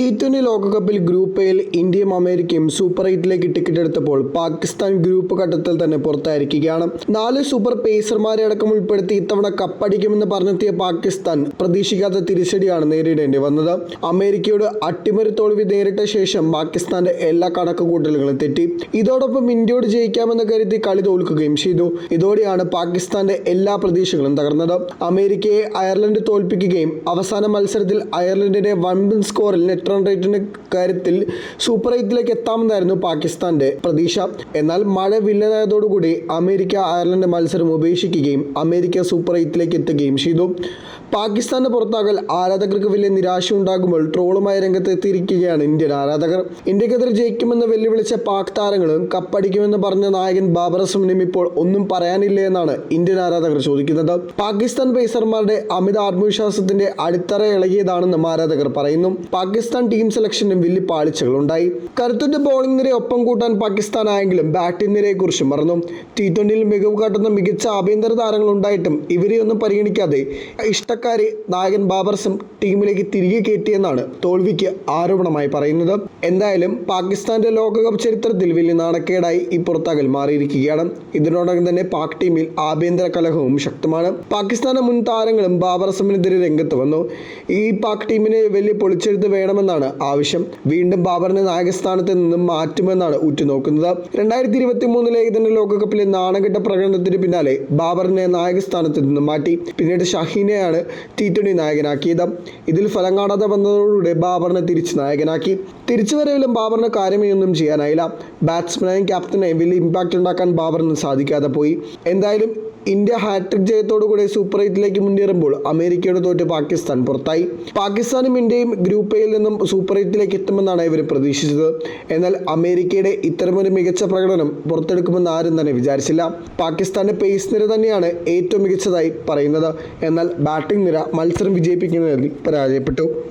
T twenty ലോകകപ്പിൽ group എയിൽ ഇന്ത്യയും അമേരിക്കയും സൂപ്പർ എയ്റ്റിലേക്ക് ടിക്കറ്റ് എടുത്തപ്പോൾ പാകിസ്ഥാൻ ഗ്രൂപ്പ് ഘട്ടത്തിൽ തന്നെ പുറത്തായിരിക്കുകയാണ്. നാല് സൂപ്പർ പേസർമാരെ അടക്കം ഉൾപ്പെടുത്തി ഇത്തവണ കപ്പടിക്കുമെന്ന് പറഞ്ഞെത്തിയ പാകിസ്ഥാൻ പ്രതീക്ഷിക്കാത്ത തിരിച്ചടിയാണ് നേരിടേണ്ടി വന്നത്. അമേരിക്കയോട് അട്ടിമറി തോൽവി നേരിട്ട ശേഷം പാകിസ്ഥാന്റെ എല്ലാ കണക്കുകൂട്ടലുകളും തെറ്റി. ഇതോടൊപ്പം ഇന്ത്യയോട് ജയിക്കാമെന്ന് കരുതി കളി തോൽക്കുകയും ചെയ്തു. ഇതോടെയാണ് പാകിസ്ഥാന്റെ എല്ലാ പ്രതീക്ഷകളും തകർന്നത്. അമേരിക്കയെ അയർലൻഡ് തോൽപ്പിക്കുകയും അവസാന മത്സരത്തിൽ അയർലൻഡിനെ വൺപിൻ സ്കോറിൽ നെറ്റ് റൺ റേറ്റിന്റെ കാര്യത്തിൽ സൂപ്പർ എയ്റ്റിലേക്ക് എത്താമെന്നായിരുന്നു പാകിസ്ഥാന്റെ പ്രതീക്ഷ. എന്നാൽ മഴ വില്ലനായതോടുകൂടി അമേരിക്ക അയർലൻഡ് മത്സരം ഉപേക്ഷിക്കുകയും അമേരിക്ക സൂപ്പർ എയ്റ്റിലേക്ക് എത്തുകയും ചെയ്തു. പാകിസ്ഥാന്റെ പുറത്താകൽ ആരാധകർക്ക് വലിയ നിരാശ ഉണ്ടാകുമ്പോൾ ട്രോളുമായി രംഗത്തെത്തിയിരിക്കുകയാണ് ഇന്ത്യൻ ആരാധകർ. ഇന്ത്യക്കെതിരെ ജയിക്കുമെന്ന് വെല്ലുവിളിച്ച പാക് താരങ്ങളും കപ്പടിക്കുമെന്ന് പറഞ്ഞ നായകൻ ബാബർ അസമിനും ഇപ്പോൾ ഒന്നും പറയാനില്ല എന്നാണ് ഇന്ത്യൻ ആരാധകർ ചോദിക്കുന്നത്. പാകിസ്ഥാൻ പേസർമാരുടെ അമിത ആത്മവിശ്വാസത്തിന്റെ അടിത്തറ ഇളകിയതാണെന്നും ആരാധകർ പറയുന്നു. പാകിസ്ഥാൻ ടീം സെലക്ഷനും വലിയ പാളിച്ചകളുണ്ടായി. കരുത്തുറ്റ ബോളിംഗ് നിരയെ ഒപ്പം കൂട്ടാൻ പാകിസ്ഥാൻ ആയെങ്കിലും ബാറ്റിംഗ് നിരയെക്കുറിച്ചും മറന്നു. ടി ട്വന്റിയിൽ മികവ് കാട്ടുന്ന മികച്ച ആഭ്യന്തര താരങ്ങൾ ഉണ്ടായിട്ടും ഇവരെയൊന്നും പരിഗണിക്കാതെ ഇഷ്ടക്കാരെ നായകൻ ബാബർസം ടീമിലേക്ക് തിരികെ കയറ്റിയെന്നാണ് തോൽവിക്ക് ആരോപണമായി പറയുന്നത്. എന്തായാലും പാകിസ്ഥാന്റെ ലോകകപ്പ് ചരിത്രത്തിൽ വലിയ നാണക്കേടായി ഈ പുറത്താകൽ മാറിയിരിക്കുകയാണ്. ഇതിനോടകം തന്നെ പാക് ടീമിൽ ആഭ്യന്തര കലഹവും ശക്തമാണ്. പാകിസ്ഥാന്റെ മുൻ താരങ്ങളും ബാബർ അസമിനെതിരെ രംഗത്ത് വന്നു. ഈ പാക് ടീമിനെ വലിയ പൊളിച്ചെഴുത്ത് വേണമെന്നാണ് ആവശ്യം. വീണ്ടും ബാബറിനെ നായകസ്ഥാനത്ത് നിന്നും മാറ്റുമെന്നാണ് ഉറ്റുനോക്കുന്നത്. രണ്ടായിരത്തി ഇരുപത്തി മൂന്നിലെ ഇതിന്റെ ലോകകപ്പിലെ നാണകെട്ട പ്രകടനത്തിന് പിന്നാലെ ബാബറിനെ നായകസ്ഥാനത്ത് നിന്നും മാറ്റി. പിന്നീട് ഷഹീനെയാണ് ടി ട്വന്റി നായകനാക്കിയത്. ഇതിൽ ഫലം കാണാതെ വന്നതോടുകൂടി ബാബറിനെ തിരിച്ച് നായകനാക്കി. തിരിച്ചുവരവിലും ബാബറിന് കാര്യമേയൊന്നും ചെയ്യാനായില്ല. ബാറ്റ്സ്മാനെയും ക്യാപ്റ്റനെയും വലിയ ഇമ്പാക്റ്റ് ഉണ്ടാക്കാൻ ബാബറിന് സാധിക്കാതെ പോയി. എന്തായാലും ഇന്ത്യ ഹാട്രിക് ജയത്തോടുകൂടി സൂപ്പർ എയ്റ്റിലേക്ക് മുന്നേറുമ്പോൾ അമേരിക്കയോട് തോറ്റ് പാകിസ്ഥാൻ പുറത്തായി. പാകിസ്ഥാനും ഇന്ത്യയും ഗ്രൂപ്പ് എയിൽ നിന്നും സൂപ്പർ എയ്റ്റിലേക്ക് എത്തുമെന്നാണ് ഇവർ പ്രതീക്ഷിച്ചത്. എന്നാൽ അമേരിക്കയുടെ ഇത്തരമൊരു മികച്ച പ്രകടനം പുറത്തെടുക്കുമെന്ന് ആരും തന്നെ വിചാരിച്ചില്ല. പാകിസ്ഥാന്റെ പേസ് നിര തന്നെയാണ് ഏറ്റവും മികച്ചതായി പറയുന്നത്. എന്നാൽ ബാറ്റിംഗ് നിര മത്സരം വിജയിപ്പിക്കുന്നതിൽ പരാജയപ്പെട്ടു.